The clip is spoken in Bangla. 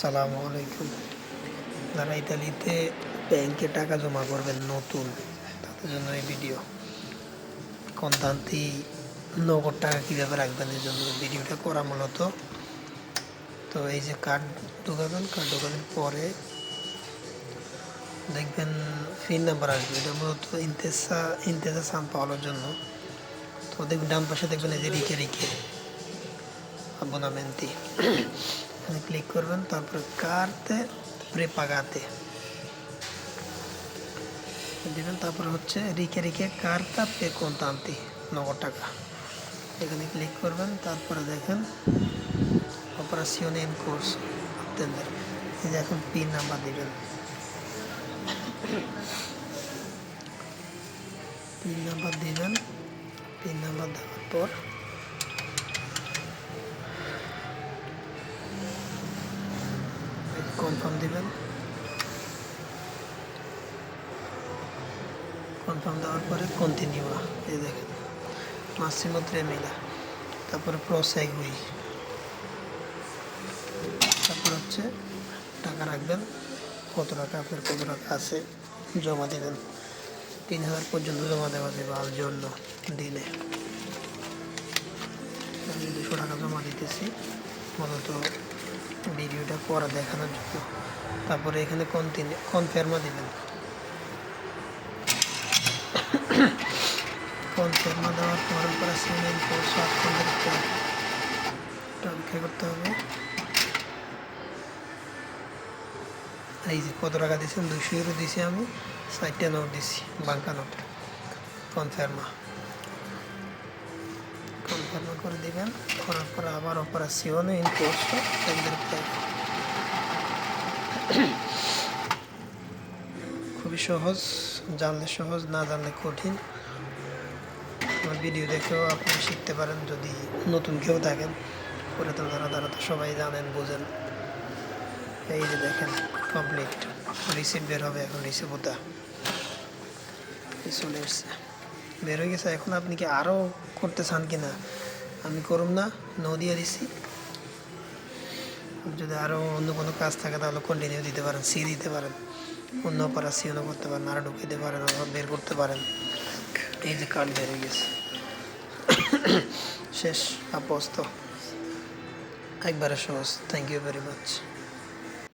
আসসালামু আলাইকুম। যারা ইতালিতে ব্যাংকে টাকা জমা করবেন, নতুন, তাদের জন্য এই ভিডিও। কন্তান্তি নগদ টাকা কীভাবে রাখবেন, এই জন্য ভিডিওটা করা মূলত। তো এই যে কার্ড ঢোকাবেন, কার্ড ঢোকানোর পরে দেখবেন ফিন নাম্বার আসবে। এটা মূলত ইন্তেসা ইন্তেসা সাম পাওয়ার জন্য। তো দেখবেন ডান পাশে দেখবেন এই যে রিকে রিকে, আবনামেন্তি। এখানে ক্লিক করবেন, তারপরে কারতে প্রেপাগাতে দিবেন, তারপরে হচ্ছে রিকে রিকে কারতা পে কন্তান্তি নগদ টাকা। এখানে ক্লিক করবেন, তারপরে দেখেন অপারেশন ইন কোর্স আপনাদের এই এখন পিন নাম্বার দিবেন। পিন নাম্বার দিবেন পিন নাম্বার দেওয়ার পর কনফার্ম দিবেন। কনফার্ম দেওয়ার পরে কন্টিনিউ এই দেখেন মাসিমো মিলা তারপরে প্রসেগুই তারপর হচ্ছে টাকা রাখবেন, কত টাকা, আপনার কত টাকা আছে, জমা দেবেন। তিন হাজার পর্যন্ত জমা দেওয়া যাবে আর জন্য, দিনে। আমি দুশো টাকা জমা দিতেছি, মূলত ভিডিওটা পরে দেখানোর জন্য। তারপরে এখানে কন্টিনিউ কনফার্মা দিবেন। কনফার্মা দেওয়ার পর পরে কোর্স আপনাদেরকে অপেক্ষা করতে হবে। এই যে কত টাকা দিয়েছেন? দুশো ইউরো দিয়েছি আমি, ষাটটা নোট দিছি বাঙ্কা নোট কনফার্মা করে দিবেন। করার পর আবার অপারেশন ইন কোর্স খুবই সহজ, জানলে সহজ, না জানলে কঠিন। আমার ভিডিও দেখেও আপনি শিখতে পারেন, যদি নতুন কেউ থাকেন পরে তো তারা তারা তো সবাই জানেন, বোঝেন। এই যে দেখেন কমপ্লিট রিসিভ বের হবে এখন রিসিভ ওটা। চলে এসছে। বের হয়ে গেছে। এখন আপনি কি আরও করতে চান কি না আমি করুম না নো দিয়ে দিছি। যদি আরও অন্য কোনো কাজ থাকে তাহলে কন্টিনিউ দিতে পারেন সি দিতে পারেন। অন্য অপারেশনও করতে পারেন আরও ঢুকে দিতে পারেন আবার বের করতে পারেন। এই যে কার্ড বের হয়ে গেছে। শেষ আপস্ত একবারে সহজ। Thank you very much